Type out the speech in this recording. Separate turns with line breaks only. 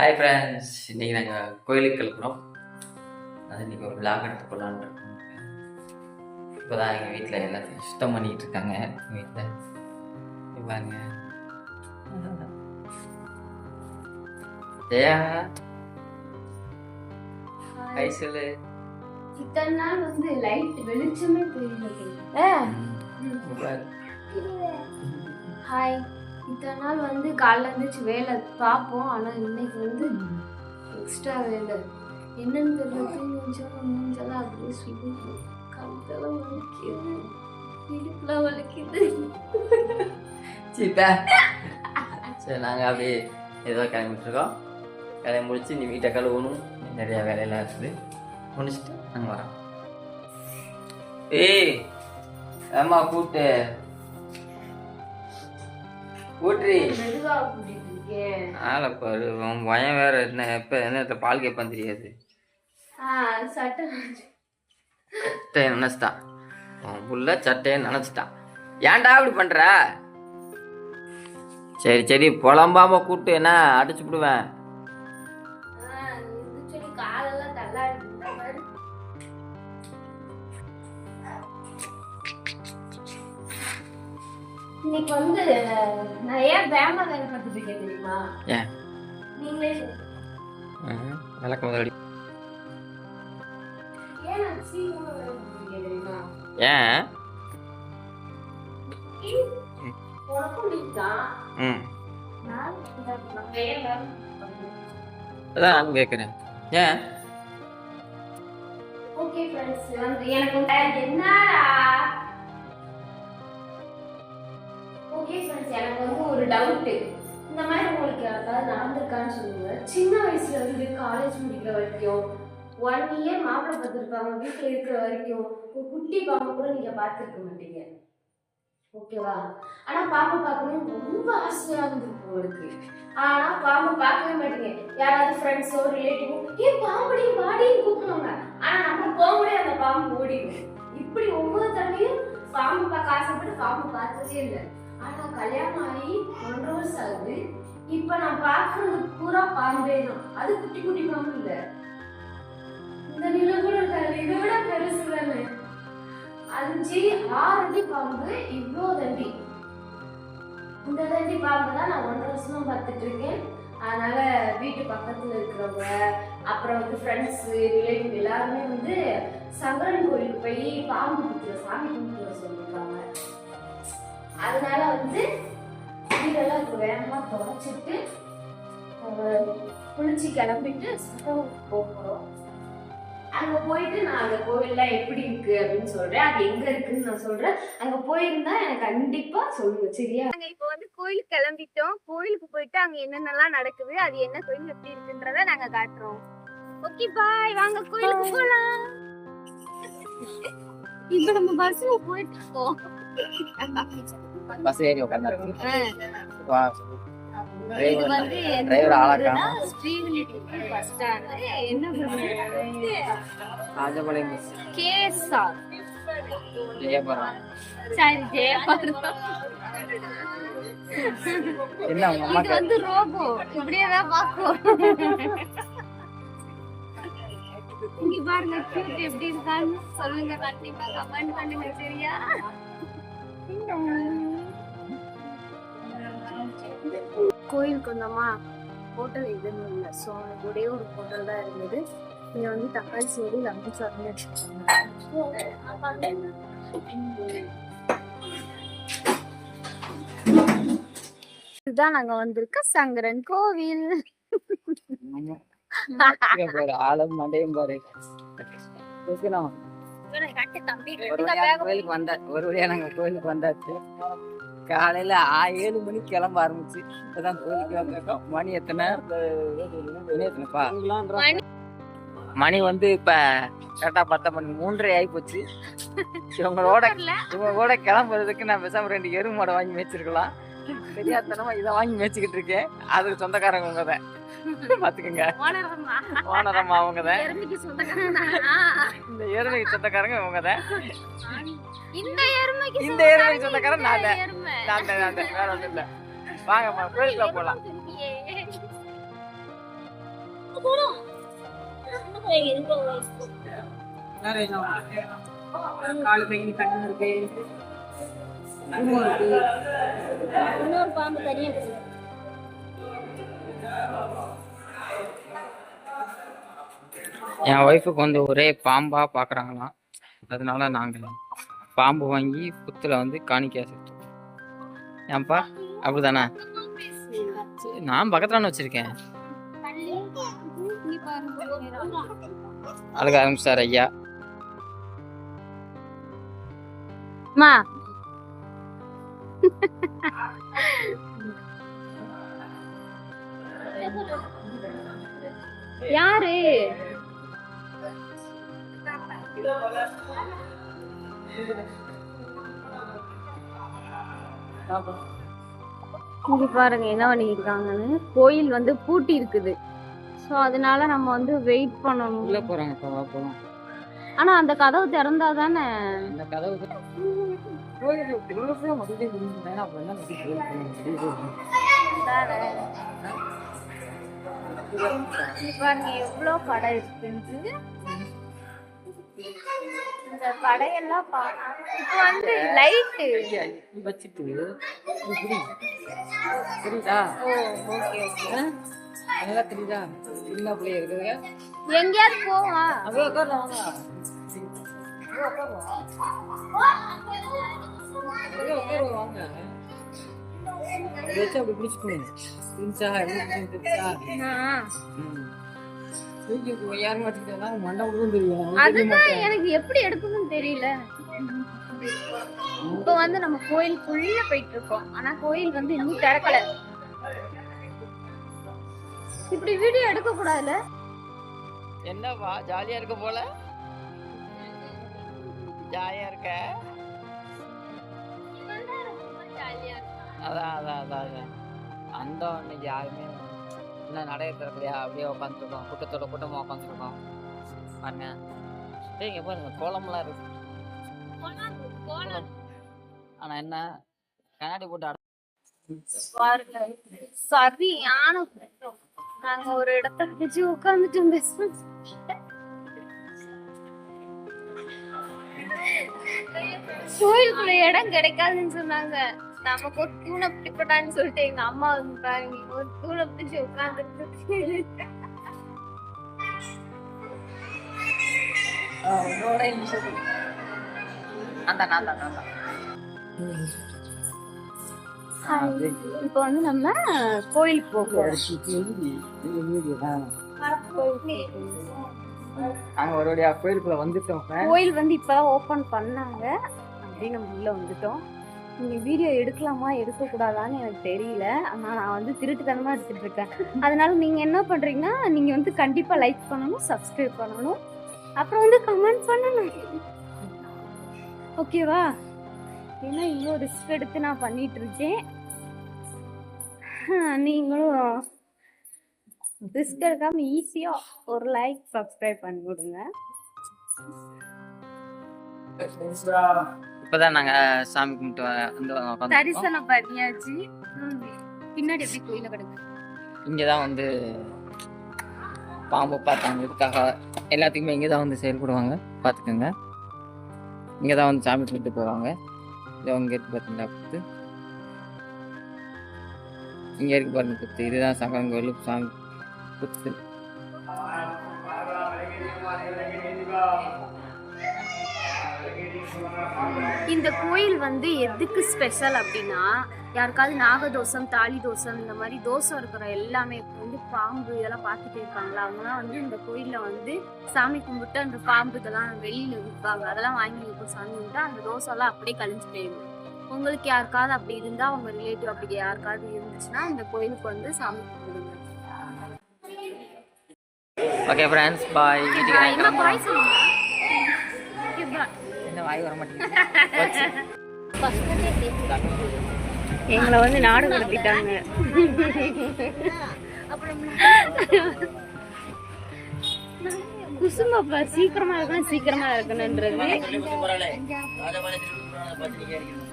Hi friends இன்றைக்கி நாங்கள் கோயிலுக்கு கிளம்புறோம். அது இன்றைக்கி ஒரு விளாக் எடுத்து போகலான்னு இருக்கோம். இப்போ தான் எங்கள் வீட்டில் எல்லாத்தையும் சுத்தம் பண்ணிகிட்டு இருக்காங்க. வீட்டில் பாருங்க. ஜெயா. ஹை சொல்லு.
இத்தனை நாள் வந்து லைட் வெளிச்சமே தெரியல. ஹாய் இத்தனை நாள் வந்து காலைல இருந்துச்சு வேலை பார்ப்போம். ஆனால் இன்னைக்கு வந்து எக்ஸ்ட்ரா வேலை. என்னன்னு தெரியல. தூங்கிச்சோம் மூஞ்செல்லாம் அப்படியே சுடி கழுத்தெல்லாம் வலிக்குது. இடுப்புலாம் வலிக்குது.
சரி நாங்கள் அப்படியே ஏதோ கிளம்பிட்டுருக்கோம். வேலையை முடிச்சு நீ வீட்டை கழுவணும். நிறையா வேலையெல்லாம் இருக்குது. முடிச்சுட்டு நாங்கள் வரோம். ஏய் ஏம்மா கூப்பிட்டு.
இருக்கேன்
ஆளை பாரு உன் பயம் வேற என்ன எப்போ என்ன பால் கேட்பான் தெரியாது. சட்டையை நினச்சிட்டான். உன் புள்ள சட்டையை நினச்சிட்டான். ஏன்டா அப்படி பண்ற? சரி சரி புலம்பாம கூப்பிட்டு என்ன அடிச்சு விடுவேன்
இன்னைக்கு வந்து நான் ஏன் வேமா வேலை பார்த்துட்டு இருக்கேன் தெரியுமா? நீங்களே.
விளக்க முதலடி
ஏன்?
அதான் நான் கேட்குறேன் ஏன்?
ஓகே ஃப்ரெண்ட்ஸ் வந்து எனக்கு வந்து என்னடா? ஓகே ஃப்ரெண்ட்ஸ் எனக்கு வந்து ஒரு டவுட்டு இந்த மாதிரி உங்களுக்கு யாருக்காவது நடந்திருக்கான்னு சொல்லுங்க. சின்ன வயசுல இருந்து காலேஜ் முடிக்கிற வரைக்கும் ஒன் இயர் மாப்பிள்ளை பார்த்துருப்பாங்க வீட்டில் இருக்கிற வரைக்கும். ஒரு குட்டி பாம்பு கூட நீங்கள் பார்த்துருக்க மாட்டீங்க. ஓகேவா ஆனால் பாம்பு பார்க்கணும் ரொம்ப ஆசையாக இருந்திருக்கும் உங்களுக்கு. ஆனால் பாம்பு பார்க்கவே மாட்டீங்க. யாராவது ஃப்ரெண்ட்ஸோ ரிலேட்டிவோ ஏன் பாம்படி பாடின்னு கூப்பிடுவாங்க. ஆனா நம்ம போகும்போதே அந்த பாம்பு ஓடிடும் இப்படி ஒவ்வொரு தடவையும் பாம்பு பார்க்க ஆசைப்பட்டு பாம்பு பார்த்ததே இல்லை. ஆனால் கல்யாணம் ஆகி ஒன்றரை வருஷம் ஆகுது இப்போ நான் பார்க்கறது பூரா பாம்பே தான். அது குட்டி குட்டி பாம்பு இல்லை. இந்த நிலை இருக்காது இதை விட பெருசு தானே அஞ்சு ஆறு அடி பாம்பு இவ்வளோ தண்டி இந்த தண்டி பாம்பு தான் நான் ஒன்றரை வருஷமா பார்த்துட்டு இருக்கேன். அதனால வீட்டு பக்கத்தில் இருக்கிறவங்க அப்புறம் வந்து ஃப்ரெண்ட்ஸு ரிலேட்டிவ் எல்லாருமே வந்து சங்கரன் கோயிலுக்கு போய் பாம்பு குத்துற சாமி கும்பிட்டு சொல்லியிருக்காங்க. அதனால வந்து வீடெல்லாம் வேகமாக தொடச்சிட்டு குளிச்சு கிளம்பிட்டு சட்டம் போகிறோம் அங்கே போயிட்டு நான் அந்த கோவில்லாம் எப்படி இருக்கு அப்படின்னு சொல்றேன். அது எங்க இருக்குன்னு நான் சொல்றேன். அங்க போயிருந்தா எனக்கு கண்டிப்பா சொல்லுங்க சரியா?
நாங்க இப்போ வந்து கோயிலுக்கு கிளம்பிட்டோம். கோயிலுக்கு போயிட்டு அங்க என்னென்னலாம் நடக்குது அது என்ன கோயில் எப்படி இருக்குன்றத நாங்க காட்டுறோம். ஓகே பாய் வாங்க கோயிலுக்கு போலாம். இப்போ நம்ம பஸ்ல போயிட்டு இருக்கோம்
பஸ் ஏறி
பஸ் கேஎஸ்ஆர்
ஜெயபுரம்
சரி ஜெயபாரதம்
என்ன
இது வந்து ரோபோ இப்படியே தான் பார்க்கும் இங்க பாருங்க கியூட் எப்படி இருக்கான்னு சொல்லுங்க கண்டிப்பா கமெண்ட் பண்ணுங்க சரியா? கோயிலுக்கு வந்தோமா ஹோட்டல் எதுவும் இல்லை. ஸோ ஒரே ஒரு ஹோட்டல் தான் இருந்தது. இங்க வந்து தக்காளி சோறு லெமன் சாதம் இதுதான் நாங்க வந்திருக்க சங்கரன் கோவில்.
பாரு ஆளும் மண்டையும் பாரு. வழியா கோயிலுக்கு வந்தா ஒரு வழியா நாங்க கோயிலுக்கு வந்தாச்சு. காலையில ஏழு மணிக்கு கிளம்ப ஆரம்பிச்சு. இப்பதான் கோயிலுக்கு வந்திருக்கோம். மணி எத்தனை? மணி எத்தனைப்பா?
மணி.
வந்து இப்ப கரெக்டா பத்த மணி மூன்றரை ஆகி போச்சு. இவங்களோட இவங்களோட கிளம்புறதுக்கு நான் பேசாம ரெண்டு எருமை மாடை வாங்கி மேய்ச்சிருக்கலாம். தெரியாதனமா இதை வாங்கி மேய்ச்சிக்கிட்டு இருக்கேன். அதுக்கு சொந்தக்காரங்க தான். பாத்துக்கோங்க.
ஓனரம்மா.
ஓனரம்மா அவங்க தான்? இந்த எருமைக்கு சொந்தக்காரங்க இவங்க தான்
இந்த எருமைக்கு
இந்த எருமைக்கு சொந்தக்காரன் நான் தான். நான் தான் நான் தான். வேற ஒன்றும் இல்லை. வாங்கம்மா கோயிலுக்குள்ள காலு கை கண்ணு இருக்கு.
இன்னொரு பாம்பு தனியா இருக்கு.
என் ஒய்ஃபுக்கு வந்து ஒரே பாம்பா பாக்குறாங்களாம் அதனால நாங்க பாம்பு வாங்கி புத்துல வந்து காணிக்கையா சேர்த்தோம் ஏன்பா? அப்படிதானே? நான் பக்கத்துல வச்சிருக்கேன். அழக ஆரம்பிச்சார் ஐயா.
அம்மா. யாரு? இங்க பாருங்க என்ன பண்ணிருக்காங்கன்னு கோயில் வந்து பூட்டி இருக்குது. ஸோ அதனால நம்ம வந்து வெயிட் பண்ணணும்.
உள்ள போறாங்க இப்போ போலாம்.
ஆனா அந்த கதவு திறந்தா தானே
இந்த கதவு
பாருங்க எவ்வளோ கடை இருக்குன்னு இந்த கடையெல்லாம் பா இப்போ வந்து லைட்டு
வச்சுட்டு இப்படி. புரியுதா?
Oh okay okay?
நல்லா தெரியுதா? சின்ன பிள்ளைய இருக்குதுங்க
எங்கேயாவது போவா?
அப்படியே உட்காரலாம் வாங்க. அப்படியே உட்காருவோம் அப்படியே உட்காருவோம் வாங்க. அப்படி வச்சு அப்படி பிடிச்சிக்கணும். பிடிச்சா எப்படி பிடிச்சா தூக்கி யார் மாட்டிக்கிட்டா மண்டை விழுவும் தெரியும்? அவனுக்கு தெரிய
அதுதான்
மாட்டேன்.
எனக்கு எப்படி எடுக்கணும்னு தெரியல. இப்போ வந்து நம்ம கோயிலுக்குள்ள போயிட்டு இருக்கோம். ஆனா கோயில் வந்து இன்னும் திறக்கல. இப்படி வீடியோ எடுக்க கூடாதுல
என்னப்பா ஜாலியா இருக்க போல? ஜாலியா இருக்க? அதான் அதான் அதான் அதான். அந்த இன்னைக்கு யாருமே என்ன நடை திறக்கலையா அப்படியே உட்காந்துருக்கோம். கூட்டத்தோட கூட்டமாக உட்காந்துருக்கோம். பாருங்க. டேய் இங்கே பாருங்க கோலம்லாம் இருக்கு. ஆனா என்ன? கண்ணாடி போட்டு அட
பாருங்க. சரியான நாங்க ஒரு இடத்த பிடிச்சு உட்காந்துட்டு பேசுறோம் கோயிலுக்குள்ள இடம் கிடைக்காதுன்னு சொன்னாங்க. நமக்கு ஒரு தூணை பிடிப்படான்னு சொல்லிட்டு எங்க அம்மா வந்துட்டாங்க ஒரு தூணை பிடிச்சு உட்காந்துட்டு இப்போ வந்து நம்ம கோயிலுக்கு போகிறோம்
நாங்க ஒரு கோயிலுக்குள்ள வந்துட்டோம்
கோயில் வந்து இப்பதான் ஓபன் பண்ணாங்க. அப்படின்னு நம்ம உள்ள வந்துட்டோம். நீங்கள் வீடியோ எடுக்கலாமா எடுக்கக்கூடாதான்னு எனக்கு தெரியல. ஆனால் நான் வந்து திருட்டுத்தனமாக எடுத்துகிட்டு இருக்கேன். அதனால் நீங்கள் என்ன பண்ணுறீங்கன்னா நீங்கள் வந்து கண்டிப்பாக லைக் பண்ணணும் சப்ஸ்கிரைப் பண்ணணும். அப்புறம் வந்து கமெண்ட் பண்ணணும் ஓகேவா ஏன்னா இவ்வளோ ரிஸ்க் எடுத்து நான் பண்ணிட்டு இருக்கேன். நீங்களும் ரிஸ்க் எடுக்காமல் ஈஸியாக ஒரு லைக் சப்ஸ்கிரைப் பண்ணி விடுங்க.
இப்பதான் நாங்க சாமி கும்பிட்டு வந்து
தரிசனம் பண்ணியாச்சு. பின்னாடி எப்படி கோயில கிடக்கு?
இங்கதான் வந்து பாம்பு பார்த்தாங்க. இதுக்காக எல்லாத்துக்குமே இங்கே தான் வந்து செயல்படுவாங்க. பார்த்துக்கோங்க இங்கே தான் வந்து சாமி கும்பிட்டு போவாங்க. இது இங்கே இருக்கு பார்த்தீங்களா குத்து. இங்கே இருக்கு பாருங்க குத்து. இதுதான் சங்கரன் கோயில் சாமி குத்து.
இந்த கோயில் வந்து எதுக்கு ஸ்பெஷல் அப்படின்னா யாருக்காவது நாகதோஷம் தாலி தோஷம் இந்த மாதிரி தோஷம் இருக்கிற எல்லாமே வந்து பாம்பு இதெல்லாம் பார்த்துட்டு இருக்காங்களா? அவங்கலாம் வந்து இந்த கோயில்ல வந்து சாமி கும்பிட்டு அந்த பாம்பு இதெல்லாம் வெளியில விற்பாங்க. அதெல்லாம் வாங்கி வைக்கும் சாமி கும்பிட்டு அந்த எல்லாம் அப்படியே கழிஞ்சு போயிடும். உங்களுக்கு யாருக்காவது அப்படி இருந்தா உங்க ரிலேட்டிவ் அப்படி யாருக்காவது இருந்துச்சுன்னா இந்த கோயிலுக்கு வந்து சாமி கும்பிடுங்க.
ஓகே ஃப்ரெண்ட்ஸ் பாய் வீட்டுக்கு.
பாய் சொல்லுங்க.
என்ன வாய் வர மாட்டேங்குது
எங்களை வந்து நாடு கடத்திட்டாங்க குசும்பப்பா சீக்கிரமா இருக்கணும் சீக்கிரமா இருக்கணும்ன்றது